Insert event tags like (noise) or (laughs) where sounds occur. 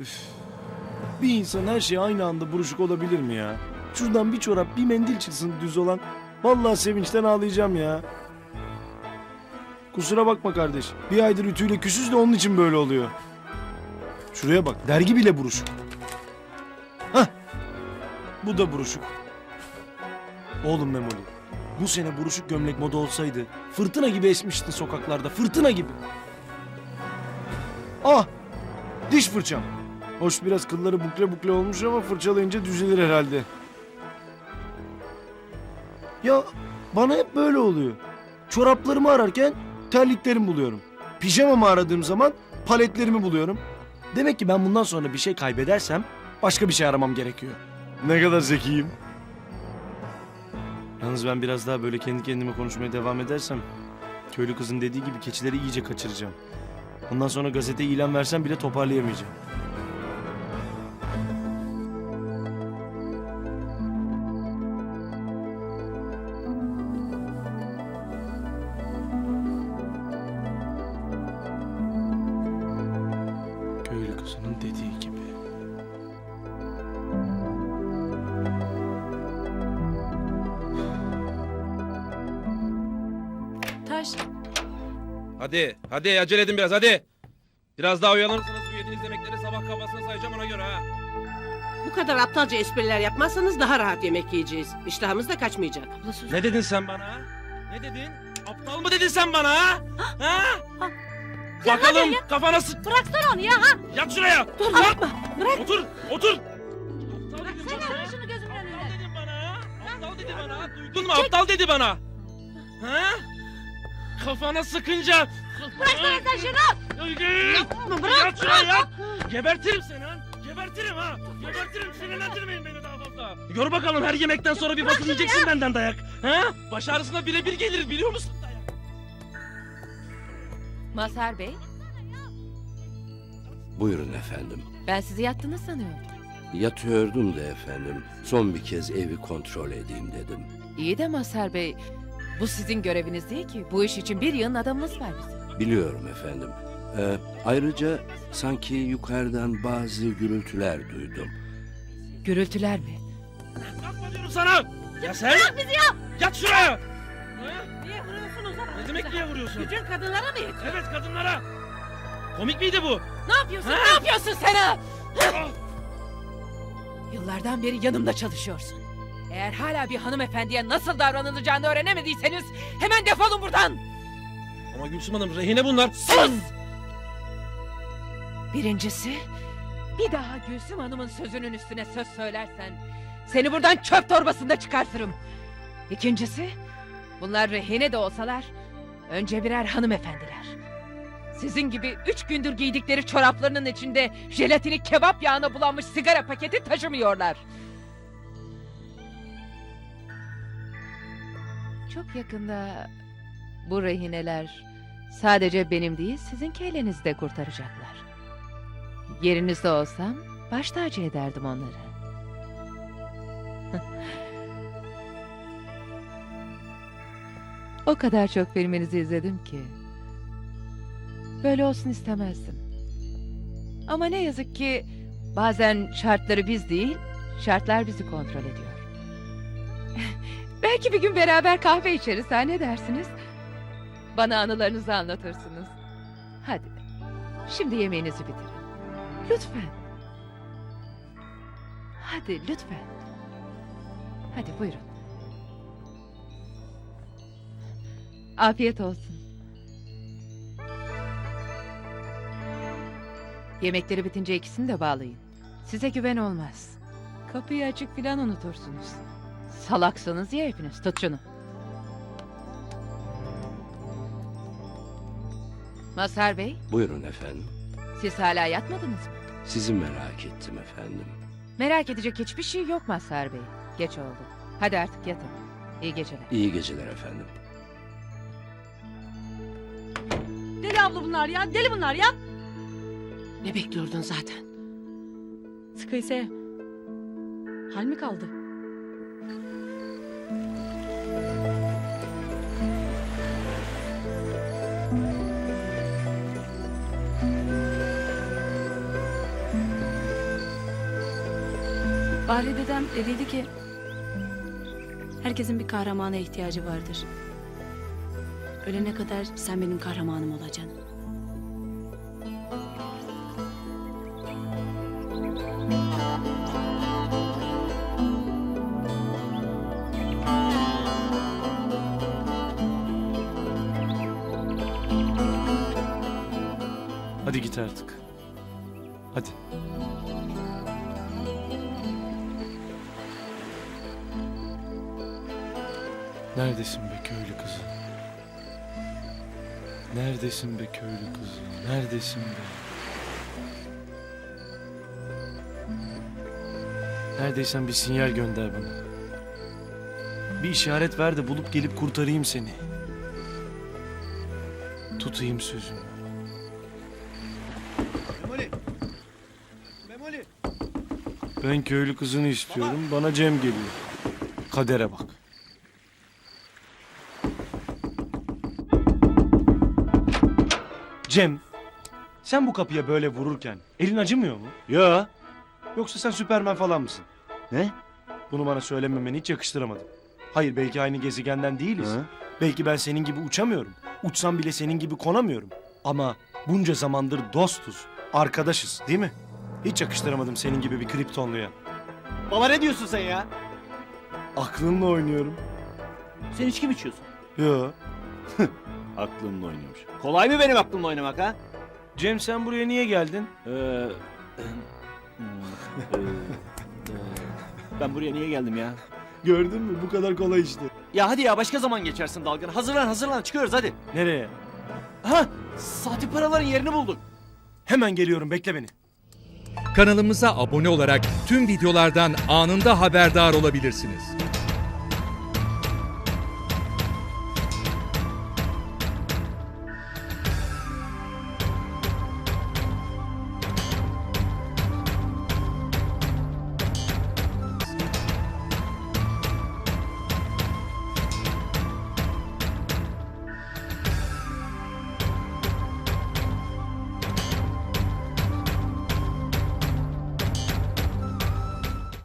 Üf. Bir insan her şey aynı anda buruşuk olabilir mi ya? Şuradan bir çorap bir mendil çıksın düz olan. Vallahi sevinçten ağlayacağım ya. Kusura bakma kardeş. Bir aydır ütüyle küsüz de onun için böyle oluyor. Şuraya bak dergi bile buruşuk. Hah. Bu da buruşuk. Oğlum Memoli. Bu sene buruşuk gömlek moda olsaydı fırtına gibi esmişti sokaklarda. Fırtına gibi. Ah! Diş fırçam. Hoş biraz kılları bukle bukle olmuş ama fırçalayınca düzelir herhalde. Ya bana hep böyle oluyor. Çoraplarımı ararken terliklerimi buluyorum. Pijamamı aradığım zaman paletlerimi buluyorum. Demek ki ben bundan sonra bir şey kaybedersem başka bir şey aramam gerekiyor. Ne kadar zekiyim. Yalnız ben biraz daha böyle kendi kendime konuşmaya devam edersem köylü kızın dediği gibi keçileri iyice kaçıracağım. Ondan sonra gazete ilan versem bile toparlayamayacağım. Kızının dediği gibi. Taş. Hadi, hadi acele edin biraz hadi. Biraz daha uyanırsanız bu yediğiniz yemekleri sabah kafasına sayacağım ona göre ha. Bu kadar aptalca espriler yapmazsanız daha rahat yemek yiyeceğiz. İştahımız da kaçmayacak. Ne dedin sen bana ha? Ne dedin? Aptal mı dedin sen bana ha? Ha? Ya Bakalım hadi ya. kafana sık. Bıraksana onu ya ha. Yat şuraya. Dur yapma. Bırak. Otur, otur. Aptal dedim Bıraksana bana. lan şunu gözümün Aptal önünden. dedim bana. Aptal dedi bana. Duydun mu? Aptal dedi bana. Ha? Kafana sıkınca. Bıraksana sen şunu. Yapma bırak, Yat şuraya yat. Gebertirim seni ha. Gebertirim ha. Gebertirim. Sinirlendirmeyin beni daha fazla. Gör bakalım her yemekten sonra bir basın yiyeceksin benden dayak. Ha? Baş ağrısına birebir gelir biliyor musun? Mazhar Bey, Buyurun efendim. ben sizi yattınız sanıyordum. Yatıyordum da efendim. Son bir kez evi kontrol edeyim dedim. İyi de Mazhar Bey, bu sizin göreviniz değil ki. Bu iş için bir yığın adamımız var bizim. Biliyorum efendim. Ee, ayrıca sanki yukarıdan bazı gürültüler duydum. Gürültüler mi? Yapma diyorum sana. Ya sen? Bırak bizi ya. Yat şuraya. Ha? Niye vuruyorsunuz lan? Ne demek niye vuruyorsun? Gücün kadınlara mı yetiyor? Evet kadınlara. Komik miydi bu? Ne yapıyorsun? Ha? Ne yapıyorsun sen ha? Ah! Yıllardan beri yanımda çalışıyorsun. Eğer hala bir hanımefendiye nasıl davranılacağını öğrenemediyseniz hemen defolun buradan. Ama Gülsüm Hanım rehine bunlar. Sus! Birincisi, bir daha Gülsüm Hanım'ın sözünün üstüne söz söylersen seni buradan çöp torbasında çıkartırım. İkincisi, bunlar rehine de olsalar önce birer hanımefendiler. Sizin gibi üç gündür giydikleri çoraplarının içinde jelatini kebap yağına bulanmış sigara paketi taşımıyorlar. Çok yakında bu rehineler sadece benim değil sizin kelenizi de kurtaracaklar. Yerinizde olsam baş tacı ederdim onları. (laughs) o kadar çok filminizi izledim ki. Böyle olsun istemezdim. Ama ne yazık ki bazen şartları biz değil, şartlar bizi kontrol ediyor. (laughs) Belki bir gün beraber kahve içeriz ha ne dersiniz? Bana anılarınızı anlatırsınız. Hadi. Şimdi yemeğinizi bitirin. Lütfen. Hadi lütfen. Hadi buyurun. Afiyet olsun. Yemekleri bitince ikisini de bağlayın. Size güven olmaz. Kapıyı açık filan unutursunuz. Salaksınız ya hepiniz. Tut şunu. Mazhar Bey, Buyurun efendim. siz hala yatmadınız mı? Sizi merak ettim efendim. Merak edecek hiçbir şey yok Mazhar Bey. Geç oldu. Hadi artık yatın. İyi geceler. İyi geceler efendim. Abla bunlar ya. Deli bunlar ya. Ne bekliyordun zaten? Sıkıysa. Hal mi kaldı? Bahri dedem dediydi ki herkesin bir kahramana ihtiyacı vardır. Ölene kadar sen benim kahramanım olacaksın. Hadi git artık. Hadi. Neredesin be köylü kızı? Neredesin be köylü kızı? Neredesin be? Neredeysen bir sinyal gönder bana. Bir işaret ver de bulup gelip kurtarayım seni. Tutayım sözümü. Memoli. Memoli. Ben köylü kızını istiyorum. Bana Cem geliyor. Kadere bak. Cem, sen bu kapıya böyle vururken elin acımıyor mu? Ya. Yoksa sen Süpermen falan mısın? Ne? Bunu bana söylememeni hiç yakıştıramadım. Hayır belki aynı gezegenden değiliz. Ha? Belki ben senin gibi uçamıyorum. Uçsam bile senin gibi konamıyorum. Ama bunca zamandır dostuz, arkadaşız değil mi? Hiç yakıştıramadım senin gibi bir kriptonluya. Baba ne diyorsun sen ya? Aklınla oynuyorum. Sen içki mi içiyorsun? Yo. (laughs) Aklımla oynuyormuş. Kolay mı benim aklımla oynamak ha? Cem sen buraya niye geldin? Ee, (laughs) ben buraya niye geldim ya? Gördün mü? Bu kadar kolay işte. Ya hadi ya başka zaman geçersin dalgın. Hazırlan hazırlan çıkıyoruz hadi. Nereye? Ha sahte paraların yerini bulduk. Hemen geliyorum bekle beni. Kanalımıza abone olarak tüm videolardan anında haberdar olabilirsiniz.